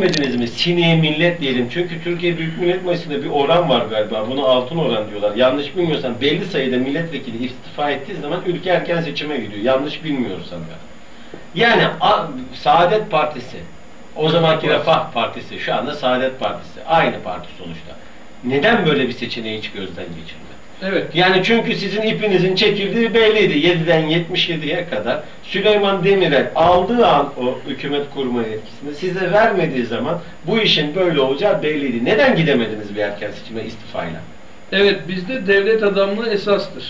Bilmediniz mi? Sineye millet diyelim. Çünkü Türkiye Büyük Millet Meclisi'nde bir oran var galiba. Bunu altın oran diyorlar. Yanlış bilmiyorsam belli sayıda milletvekili istifa ettiği zaman ülke erken seçime gidiyor. Yanlış bilmiyorsam ya. Yani Saadet Partisi, o zamanki Refah Partisi, şu anda Saadet Partisi. Aynı parti sonuçta. Neden böyle bir seçeneği hiç gözden geçirmedi? Evet. Yani çünkü sizin ipinizin çekildiği belliydi. 7'den 77'ye kadar Süleyman Demirel aldığı an o hükümet kurma yetkisini size vermediği zaman bu işin böyle olacağı belliydi. Neden gidemediniz bir erken seçime istifayla? Evet bizde devlet adamlığı esastır.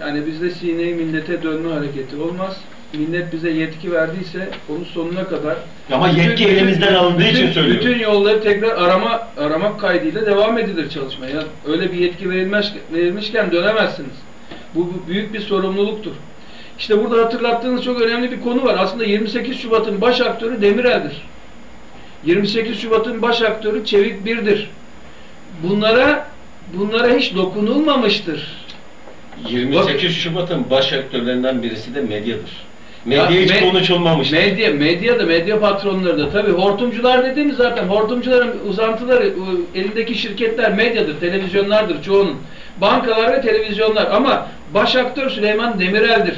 Yani bizde sineyi millete dönme hareketi olmaz. Millet bize yetki verdiyse onun sonuna kadar Ama yetki elimizden alındığı için bütün, söylüyorum. Bütün yolları tekrar arama aramak kaydıyla devam edilir çalışmaya. Yani öyle bir yetki verilmez, verilmişken dönemezsiniz. Bu, bu büyük bir sorumluluktur. İşte burada hatırlattığınız çok önemli bir konu var. Aslında 28 Şubat'ın baş aktörü Demirel'dir. 28 Şubat'ın baş aktörü Çevik Bir'dir. Bunlara bunlara hiç dokunulmamıştır. 28 Şubat'ın baş aktörlerinden birisi de medyadır. Medya Ya, hiç me- konuşulmamıştır. Medya, medya da medya patronları da tabii hortumcular dediğimiz zaten hortumcuların uzantıları elindeki şirketler medyadır, televizyonlardır çoğunun. Bankalar ve televizyonlar ama baş aktör Süleyman Demirel'dir.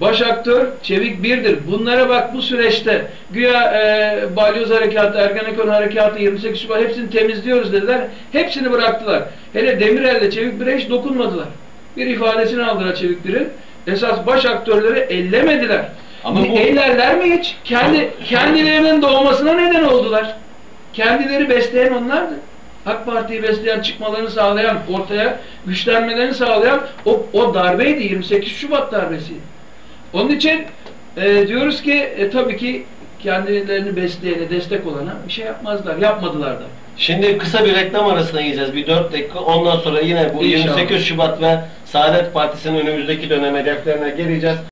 Baş aktör Çevik Bir'dir. Bunlara bak bu süreçte güya e, Balyoz Harekatı, Ergenekon Harekatı, 28 Şubat hepsini temizliyoruz dediler. Hepsini bıraktılar. Hele Demirel'le Çevik Bir'e hiç dokunmadılar. Bir ifadesini aldılar Çevik Bir'in. Esas baş aktörleri ellemediler. Ama bu- Eylerler mi hiç? Kendi kendilerinin doğmasına neden oldular. Kendileri besleyen onlardı. AK Parti'yi besleyen, çıkmalarını sağlayan, ortaya güçlenmelerini sağlayan o, o darbeydi. 28 Şubat darbesi. Onun için e, diyoruz ki e, tabii ki kendilerini besleyene, destek olana bir şey yapmazlar. Yapmadılar da. Şimdi kısa bir reklam arasına gideceğiz. Bir 4 dakika. Ondan sonra yine bu İnşallah. 28 Şubat ve Saadet Partisi'nin önümüzdeki dönem hedeflerine geleceğiz.